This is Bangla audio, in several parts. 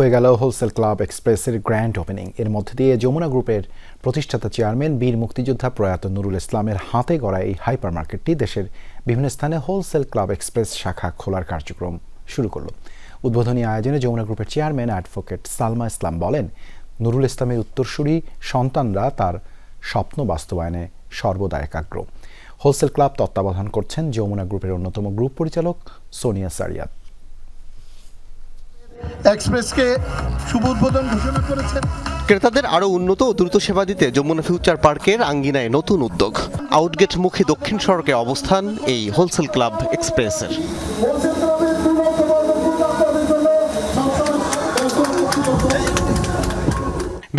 হয়ে গেল হোলসেল ক্লাব এক্সপ্রেসের গ্র্যান্ড ওপেনিং। এর মধ্যে দিয়ে যমুনা গ্রুপের প্রতিষ্ঠাতা চেয়ারম্যান, বীর মুক্তিযোদ্ধা প্রয়াত নুরুল ইসলামের হাতে গড়া এই হাইপার মার্কেটটি দেশের বিভিন্ন স্থানে হোলসেল ক্লাব এক্সপ্রেস শাখা খোলার কার্যক্রম শুরু করল। উদ্বোধনী আয়োজনে যমুনা গ্রুপের চেয়ারম্যান অ্যাডভোকেট সালমা ইসলাম বলেন, নুরুল ইসলামের উত্তরসূরি সন্তানরা তার স্বপ্ন বাস্তবায়নে সর্বদা একাগ্র। হোলসেল ক্লাব তত্ত্বাবধান করছেন যমুনা গ্রুপের অন্যতম গ্রুপ পরিচালক সোনিয়া সারিয়াত। এক্সপ্রেসকে শুভ উদ্বোধন ঘোষণা করেছেন। ক্রেতাদের আরও উন্নত ও দ্রুত সেবা দিতে যমুনা ফিউচার পার্কের আঙ্গিনায় নতুন উদ্যোগ। আউটগেট মুখী দক্ষিণ সড়কে অবস্থান এই হোলসেল ক্লাব এক্সপ্রেসের।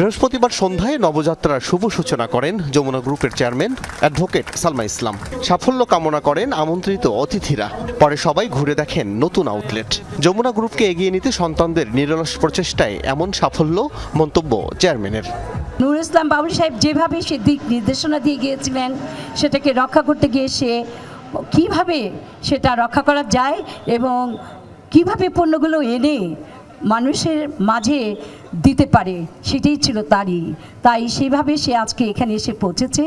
বৃহস্পতিবার সন্ধ্যায় নবযাত্রার শুভ সূচনা করেন যমুনা গ্রুপের চেয়ারম্যান অ্যাডভোকেট সালমা ইসলাম। সাফল্য কামনা করেন আমন্ত্রিত অতিথিরা। পরে সবাই ঘুরে দেখেন নতুন আউটলেট। যমুনা গ্রুপকে এগিয়ে নিতে সন্তানদের নিরলস প্রচেষ্টায় এমন সাফল্য মন্তব্য চেয়ারম্যানের। নূর ইসলাম বাবুল সাহেব যেভাবে সে দিক নির্দেশনা দিয়ে গিয়েছিলেন, সেটাকে রক্ষা করতে গিয়ে সে কীভাবে সেটা রক্ষা করা যায় এবং কীভাবে পণ্যগুলো এনে মানুষের মাঝে দিতে পারে সেটাই ছিল তারই। তাই সেভাবে সে আজকে এখানে এসে পৌঁছেছে।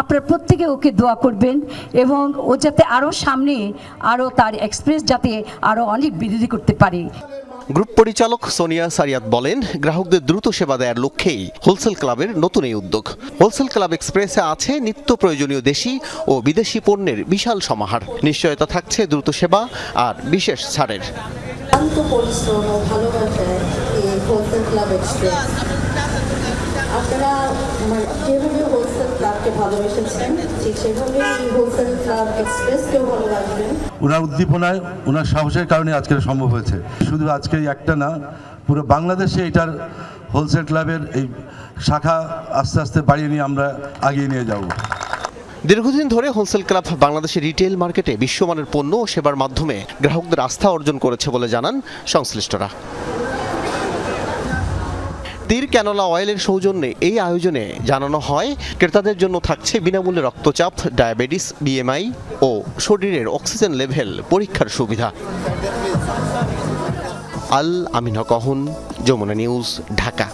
আপনারা প্রত্যেকে ওকে দোয়া করবেন এবং ও যাতে আরও সামনে আরও তার এক্সপ্রেস যাতে আরও অনেক বৃদ্ধি করতে পারে। গ্রুপ পরিচালক সোনিয়া সারিয়াত বলেন গ্রাহকদের দ্রুত সেবা দেওয়ার লক্ষ্যেই হোলসেল ক্লাবের নতুন এই উদ্যোগ। হোলসেল ক্লাব এক্সপ্রেসে আছে নিত্য প্রয়োজনীয় দেশি ও বিদেশি পণ্যের বিশাল সমাহার। নিশ্চয়তা থাকছে দ্রুত সেবা আর বিশেষ ছাড়ের। পরিশ্রম ভালোবাসায় ক্লাব এক্সপ্রেস আপনারা আমার যেভাবে হোলসেল ক্লাবকে ভালোবেসেছেন ঠিক সেভাবে এই হোলসেল ক্লাব এক্সপ্রেসকেও ভালোবাসবেন ওনার উদ্দীপনায় ওনার সাহসের কারণে আজকে সম্ভব হয়েছে। শুধু আজকে একটা না পুরো বাংলাদেশে এটার হোলসেল ক্লাবের এই শাখা আস্তে আস্তে বাড়িয়ে নিয়ে আমরা আগিয়ে নিয়ে যাব। দীর্ঘদিন ধরে হোলসেল ক্লাব বাংলাদেশের রিটেল মার্কেটে বিশ্বমানের পণ্য ও সেবার মাধ্যমে গ্রাহকদের আস্থা অর্জন করেছে বলে জানান সংশ্লিষ্টরা। তীর ক্যানোলা অয়েলের সৌজন্যে এই আয়োজনে জানানো হয়। ক্রেতাদের জন্য থাকছে বিনামূল্যে রক্তচাপ, ডায়াবেটিস বিএমআই ও শরীরের অক্সিজেন লেভেল পরীক্ষার সুবিধা। আল আমিনা কহন, যমুনা নিউজ, ঢাকা।